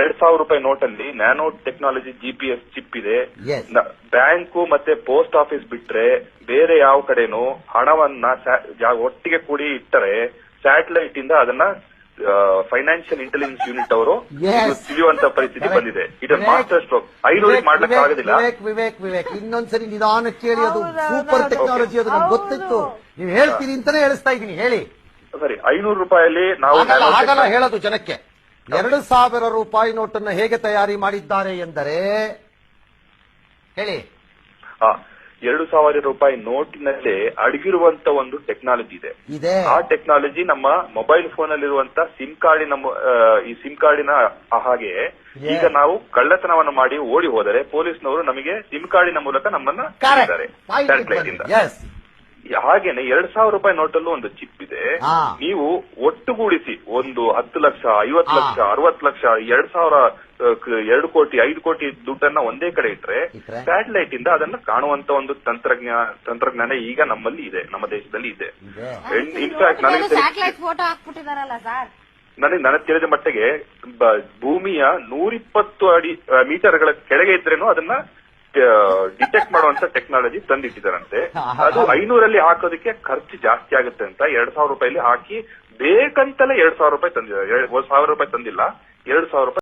ಎರಡ್ ಸಾವಿರ ರೂಪಾಯಿ ನೋಟಲ್ಲಿ ನ್ಯಾನೋ ಟೆಕ್ನಾಲಜಿ ಜಿಪಿಎಸ್ ಚಿಪ್ ಇದೆ. ಬ್ಯಾಂಕು ಮತ್ತೆ ಪೋಸ್ಟ್ ಆಫೀಸ್ ಬಿಟ್ರೆ ಬೇರೆ ಯಾವ ಕಡೆನೂ ಹಣವನ್ನ ಒಟ್ಟಿಗೆ ಕೂಡಿ ಇಟ್ಟರೆ ಸ್ಯಾಟಲೈಟ್ ಇಂದ ಅದನ್ನ ಫೈನಾನ್ಷಿಯಲ್ ಇಂಟೆಲಿಜೆನ್ಸ್ ಯೂನಿಟ್ ಅವರು. ತಿಳಿಯುವಂತ ಪರಿಸ್ಥಿತಿ ಬಂದಿದೆ. ಇದು ವಿವೇಕ್, ಮಾಸ್ಟರ್ ಸ್ಟ್ರೋಕ್ ಐನೂರಿಗೆ ಮಾಡ್ಲಿಕ್ಕೆ ಆಗೋದಿಲ್ಲ. ವಿವೇಕ್ ವಿವೇಕ್ ವಿವೇಕ್ ಇನ್ನೊಂದ್ಸರಿ ನಿಧಾನ ಕೇಳಿ ಅದು ಸೂಪರ್ ಟೆಕ್ನಾಲಜಿ ಅದು ಗೊತ್ತಿತ್ತು. ನೀವು ಹೇಳ್ತೀರಿ ಅಂತಾನೆ ಹೇಳಿಸ್ತಾ ಇದ್ದೀನಿ ಹೇಳಿ. ಸರಿ ಐನೂರು ರೂಪಾಯಲ್ಲಿ ನಾವು ಹೇಳೋದು ಜನಕ್ಕೆ. ಎರಡು ಸಾವಿರ ರೂಪಾಯಿ ನೋಟನ್ನು ಹೇಗೆ ತಯಾರಿ ಮಾಡಿದ್ದಾರೆ ಎಂದರೆ ಹೇಳಿ. ಎರಡು ಸಾವಿರ ರೂಪಾಯಿ ನೋಟಿನಲ್ಲೇ ಅಡಗಿರುವಂತ ಒಂದು ಟೆಕ್ನಾಲಜಿ ಇದೆ. ಇದೆ. ಆ ಟೆಕ್ನಾಲಜಿ ನಮ್ಮ ಮೊಬೈಲ್ ಫೋನ್ ಅಲ್ಲಿರುವಂತ ಸಿಮ್ ಕಾರ್ಡಿನ ಈ ಸಿಮ್ ಕಾರ್ಡಿನ ಹಾಗೆ ಈಗ ನಾವು ಕಳ್ಳತನವನ್ನು ಮಾಡಿ ಓಡಿ ಹೋದರೆ ಪೊಲೀಸ್ನವರು ನಮಗೆ ಸಿಮ್ ಕಾರ್ಡಿನ ಮೂಲಕ ನಮ್ಮನ್ನ ಹಾಗೇನೆ ಎರಡ್ ಸಾವಿರ ರೂಪಾಯಿ ನೋಟಲ್ಲೂ ಒಂದು ಚಿಪ್ ಇದೆ ಹಾ. ನೀವು ಒಟ್ಟುಗೂಡಿಸಿ ಒಂದು ಹತ್ತು ಲಕ್ಷ ಐವತ್ತು ಹಾ. ಲಕ್ಷ ಅರವತ್ತು ಲಕ್ಷ ಎರಡ್ ಸಾವಿರ ಆ, ಕ- ಎರಡು ಕೋಟಿ ಐದು ಕೋಟಿ ದುಡ್ಡನ್ನ ಒಂದೇ ಕಡೆ ಇಟ್ರೆ ಇಟ್ರೆ? ಸ್ಯಾಟಲೈಟ್ ಇಂದ ಅದನ್ನ ಕಾಣುವಂತ ಒಂದು ತಂತ್ರಜ್ಞಾನ ತಂತ್ರಜ್ಞಾನ ಈಗ ನಮ್ಮಲ್ಲಿ ಇದೆ ನಮ್ಮ ದೇಶದಲ್ಲಿ ಇದೆ ಇದೆ ಇನ್ಫ್ಯಾಕ್ಟ್ ನನಗೆ ತಿಳಿ- ಸ್ಯಾಟಲೈಟ್ ಫೋಟೋ ಹಾಕ್ಬಿಟ್ಟಿದಾರಲ್ಲ ಸರ್ ನನಗೆ ನನಗೆ ತಿಳಿದ ಮಟ್ಟಿಗೆ ಬ- ಭೂಮಿಯ ನೂರಿಪ್ಪತ್ತು ಅಡಿ ಮೀಟರ್ಗಳ ಕೆಳಗೆ ಇದ್ರೇನು ಅದನ್ನ ಡಿಟೆಕ್ಟ್ ಮಾಡುವಂತ ಟೆಕ್ನಾಲಜಿ ತಂದಿಟ್ಟಿದ್ದಾರಂತೆ. ಅದು ಐನೂರಲ್ಲಿ ಹಾಕೋದಕ್ಕೆ ಖರ್ಚು ಜಾಸ್ತಿ ಆಗುತ್ತೆ ಅಂತ ಎರಡ್ ಸಾವಿರ ರೂಪಾಯಿಲಿ ಹಾಕಿ ಬೇಕಂತಲೇ ಎರಡ್ ಸಾವಿರ ರೂಪಾಯಿ ತಂದಿದ್ದಾರೆ. ಸಾವಿರ ರೂಪಾಯಿ ತಂದಿಲ್ಲ ಎರಡ್ ಸಾವಿರ ರೂಪಾಯಿ